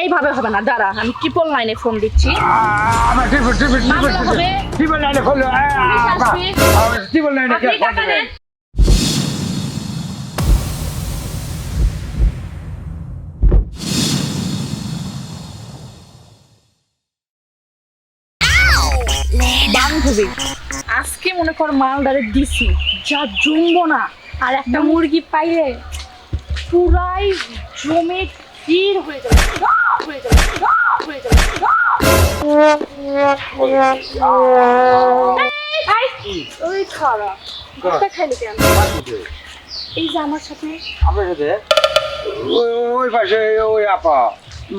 এইভাবে হবে না দাঁড়া আমি ট্রিপল লাইনে ফোন দিচ্ছি। আমার ট্রিপল ট্রিপল ট্রিপল ট্রিপল লাইনে খোলো ট্রিপল লাইনে আপনি টাকা দেন। বান্ধবী আজকে মনে কর মালদারে দিছি যা জমবো না আর একটা মুরগি পাইলে পুরাই জমে ক্ষীর হয়ে যাবে হয়ে যাবে হয়ে যাবে আহ! এই, এই, ওই খারাপ ভুট্টা কেন? এই যে আমার সাথে। আপনার সাথে? ওই ওই পাশে ওই আপা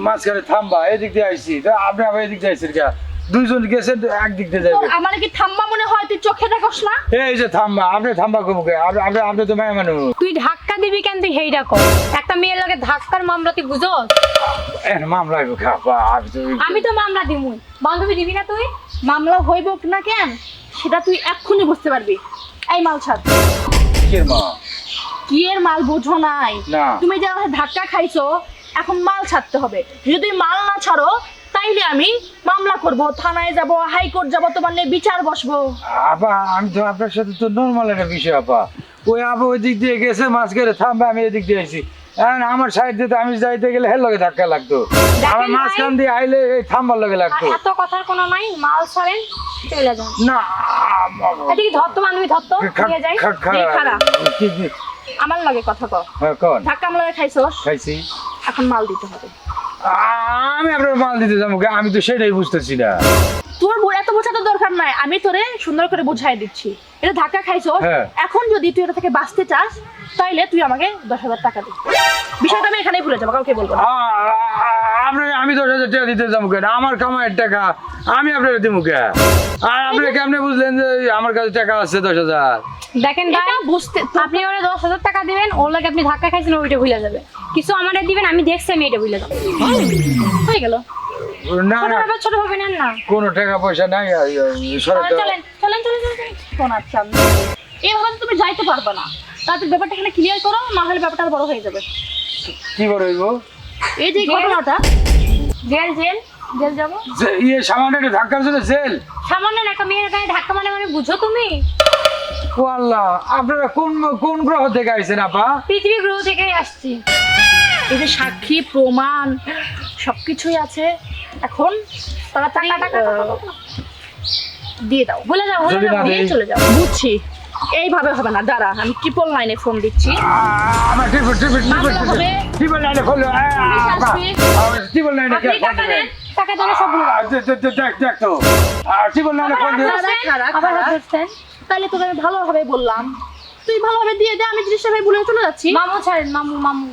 মাঝখানে থামবা এদিক দিয়ে আইছি। আপনি আবার এদিক দিয়ে কে দুইজন গেছেন একদিক দিয়ে যাবে আমার কি থাম্বা মনে হয়? তুই চোখে দেখোস না? এই যে থাম্বা আপনি থাম্বা আপনি আপনি আপনি তো মায়া মানুষ। তুই ধাক্কা দিবি কেন তুই হেইটা কর? একটা মেয়ের লগে ধাক্কার মামলা তুই এখন মামলা হইব আমি তো মামলা দিমুই। বান্ধবী দিবি না তুই? মামলা হইব না কেন? সেটা তুই এক্ষুনি বুঝতে পারবি। এই মাল ছাড়। মা কি এর মাল বোঝো নাই? না। তুমি যে আমাকে ধাক্কা খাইছো এখন মাল ছাড়তে হবে। যদি মাল না ছাড়ো তাইলে আমি মামলা করব। থানায় যাব হাইকোর্ট যাব তোমার নিয়ে বিচার বসবো। আপা আমি তো আপনার সাথে তো নর্মাল একটা বিষয় আপা ওই আপা ওই দিক দিয়ে গেছে মাছ করে থামবে আমি এদিক দিয়ে আইছি। এখন আমার সাইড দিয়ে আমি যাইতে গেলে হের লগে ধাক্কা লাগতো। আমার। মাঝখান দিয়ে আইলে এই থামবার লগে লাগতো। এত কথার কোনো নাই মাল ছাড়েন চলে যান। না এদিকে ধরতো ধরতো নিয়ে যাই। আমার লাগে কথা কর হ্যাঁ, কোন। ধাক্কা আমলা খাইছোস? খাইছি। এখন মাল দিতে হবে। আমি আপনার মাল দিতে যাব? আমি তো সেটাই বুঝতেছি না। তোর বই এত বোঝা তো দরকার নাই আমি তোরে সুন্দর করে বুঝাই দিচ্ছি। এটা ধাক্কা খাইছো হ্যাঁ। এখন যদি তুই এটা থেকে বাঁচতে চাস তাইলে তুই আমাকে দশ হাজার টাকা দিবি বিষয়টা আমি এখানেই ভুলে যাব কাউকে বলব আমি দশ হাজার টাকা দিতে যাব কেন? আমার কামাইয়ের টাকা আমি আপনার দিব কে? আর আপনি কেমনে বুঝলেন যে আমার কাছে টাকা আছে দশ হাজার? দেখেন ভাই এটা বুঝতে আপনি ওরে দশ হাজার টাকা দিবেন ওর লাগে আপনি ধাক্কা খাইছেন ওইটা ভুলে যাবে। কিছু আমারে দিবেন আমি দেখছি আমি এটা ভুলে যাব। হয়ে গেল। না না। ছোট ভাবে নেন না। কোনো টাকা পয়সা নাই চলেন চলেন চলেন চলেন আচ্ছা। এইভাবে তুমি যাইতে পারবে না। তাদের ব্যাপারটা এখানে ক্লিয়ার করো না হলে ব্যাপারটা বড় হয়ে যাবে। কি বড় হইব? এই যে ঘটনাটা। জেল জেল জেল যাব। ইয়ে সামান্য একটা ধাক্কার জন্য জেল? সামান্য না একটা মেয়ের গায়ে ধাক্কা মানে মানে বুঝো তুমি? ও আল্লাহ আপনারা কোন কোন গ্রহ থেকে আইছেন আপা? পৃথিবী গ্রহ থেকে আসছি। এই যে সাক্ষী প্রমাণ সবকিছুই আছে। এখন তাড়াতাড়ি টাকা, টাকা, টাকা, আহ, দিয়ে দাও। বলে যাও বলে যাও দিয়ে চলে যাও। বুঝছি। এইভাবে হবে না দাঁড়া আমি ট্রিপল লাইনে ফোন দিচ্ছি। আমার ট্রিপল ট্রিপল মামলা হবে। ট্রিপল লাইনে খোলো। ট্রিপল লাইনে আপনি টাকা দেন টাকা দিলে সব ভুলে। দেখ দেখ তো। আর ট্রিপল লাইনে ফোন দিয়ে আবার ধরছেন তাহলে তোকে আমি ভালোভাবে বললাম। তুই ভালোভাবে দিয়ে দে আমি জিনিসটা ভাই ভুলে চলে যাচ্ছি। মামু ছাড়েন মামু মামু।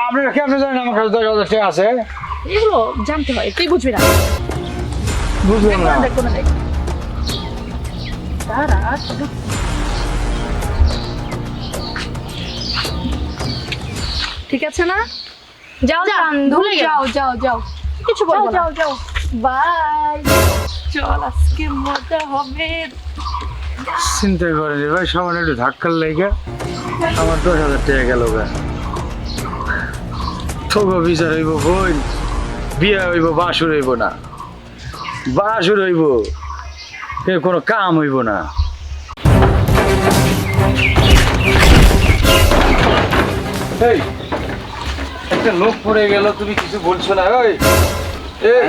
আপনারা কেমন জানেন আমার কাছে দশ হাজার টাকা আছে? এগুলো জানতে হয় তুই বুঝবি না। বুঝলাম না। দেখ দেখ। ঠিক আছে না? যাও ভুলে যাও যাও যাও। কিছু বলব না। যাও যাও। বাই। চল আজকে মজা হবে। চিন্তা করেন ভাই সামান্য একটু ধাক্কার লেগে আমার দশ হাজার টাকা গেল গা থোক বিচার হইব বোন বিয়ে হইব বাসুর হইব না বাসুর হইব এ কোনো কাম হইব না এই একটা লোক পড়ে গেল তুমি কিছু বলছো না ওই এই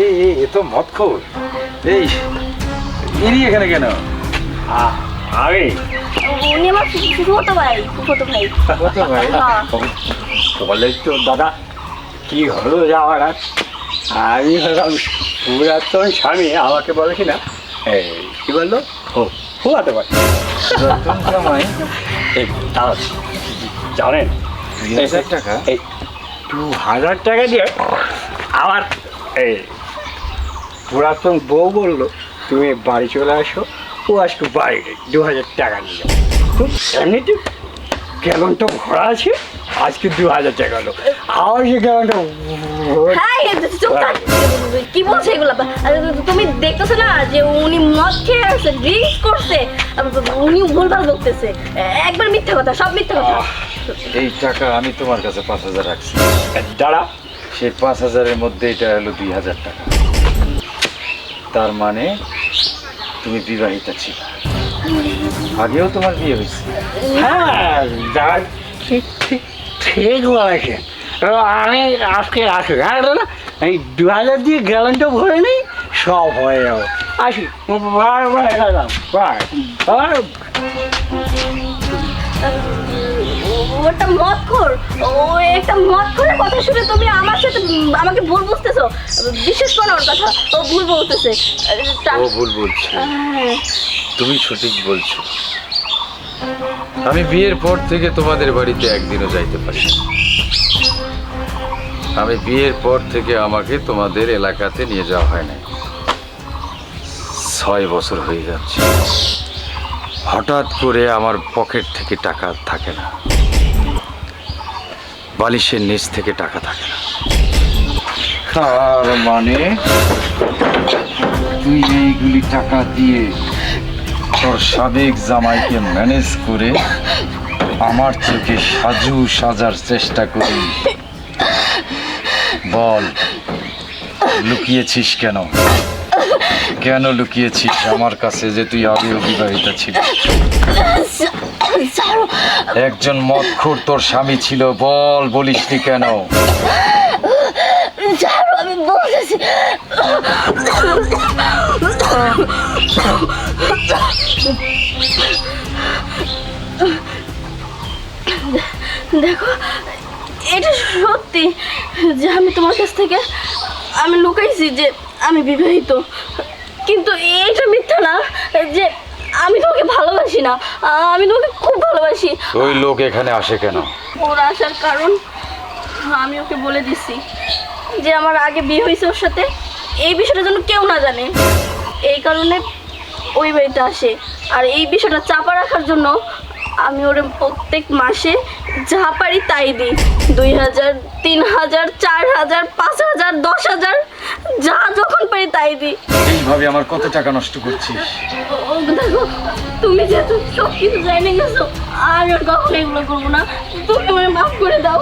এই এ তো মদ খোর এই ইনি এখানে কেন আমি উনি আমার ফুফুতো ভাই ফুফুতো ভাই। কত ভাই? বলে তো দাদা কি হলো যাওয়ার আর আমি হলাম পুরাতন স্বামী আমাকে বলে কি না? এই কি বলল? ও ফুয়াতে পারে জানেন টাকা? এই দু হাজার টাকা দিয়ে আমার এই পুরাতন বউ বলল তুমি বাড়ি চলে আসো। ও আজকে নেই দু হাজার টাকা যাও খুব এমনিতে গ্যালনটা ভরা আছে আজকে দু হাজার টাকা হলো। আবার সে গ্যালনটা চুপ কি বলছে এগুলো? তুমি দেখতেছো না যে উনি মদ খেয়ে আসছে ড্রিঙ্কস করছে উনি ভুলভাল বলতেছে একবার মিথ্যা কথা সব মিথ্যা কথা। এই টাকা আমি তোমার কাছে পাঁচ হাজার রাখছি। দাঁড়া। সেই পাঁচ হাজারের মধ্যে এটা হলো দুই হাজার টাকা। তার মানে তুমি বিবাহিতা ছিল। আগেও তোমার বিয়ে হয়েছে। হ্যাঁ ঠিক ঠিক ঠিক বলেছে আমি আজকে আসি। হ্যাঁ দাদা এই দু হাজার দিয়ে গ্যালেন্টও ভরে নেই? সব হয়ে যাবে। আসি। বাই বাই দাদা। বাই। বাই। ওটা মদ খোর ও একটা মদ খোরের কথা শুনে তুমি আমার সাথে আমাকে ভুল বুঝতেছো। বিশ্বাস করো ওর কথা ও ভুল বলতেছে। ও ভুল বলছে। হ্যাঁ। তুমি সঠিক বলছো। আমি বিয়ের পর থেকে তোমাদের বাড়িতে একদিনও যাইতে পারি। আমি বিয়ের পর থেকে আমাকে তোমাদের এলাকাতে নিয়ে যাওয়া হয় না ছয় বছর হয়ে যাচ্ছে। হঠাৎ করে আমার পকেট থেকে টাকা থাকে না। বালিশের নিচ থেকে টাকা থাকে না। তার মানে তুই এইগুলি টাকা দিয়ে তোর সাবেক জামাইকে ম্যানেজ করে আমার চোখে সাজু সাজার চেষ্টা করি। বল, লুকিয়েছিস কেন? কেন লুকিয়েছিস আমার কাছে যে তুই আগেও বিবাহিত ছিল ছাড়ো একজন মদখোর তোর স্বামী ছিল বল বলিসনি কেন? ছাড়ো আমি বলতেছি দেখো এটা সত্যি যে আমি তোমার কাছ থেকে আমি লুকাইছি যে আমি বিবাহিত। কিন্তু এটা মিথ্যা না যে আমি তোমাকে ভালোবাসি না। আমি তোমাকে খুব ভালোবাসি। ওই লোক এখানে আসে কেন? ওর আসার কারণ আমি ওকে বলে দিছি যে আমার আগে বিয়ে হয়েছে ওর সাথে। এই বিষয়টা যেন কেউ না জানে। এই কারণে ওই বাড়িতে আসে। আর এই বিষয়টা চাপা রাখার জন্য আমি ওরে প্রত্যেক মাসে যা পারি তাই দিই। দুই হাজার তিন হাজার চার হাজার পাঁচ হাজার দশ হাজার যা যখন পারি তাই দিই। এইভাবে আমার কত টাকা নষ্ট করছিস? ও দেখো তুমি যেহেতু সব কিছু জানে গেছো আর আর কখনো এগুলো করব না। তুমি আমার মাফ করে দাও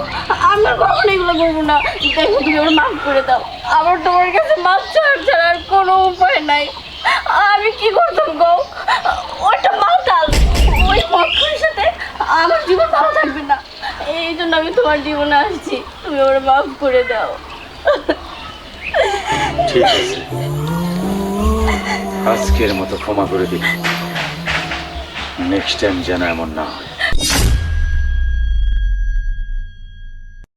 আমি আর কখনো এগুলো করব না। দেখো তুমি আমার মাফ করে দাও। আমার তোমার কাছে মাফ ছাড় ছাড়া আর কোনো উপায় নাই। আমি কি করতাম গো? ওটা ওই পক্ষের সাথে আমার জীবন ভালো থাকবে না। এই জন্য আমি তোমার জীবনে আসছি। তুমি আমার মাফ করে দাও। ঠিক আছে। আজকের মতো ক্ষমা করে দিই নেক্সট টাইম যেন এমন না হয়।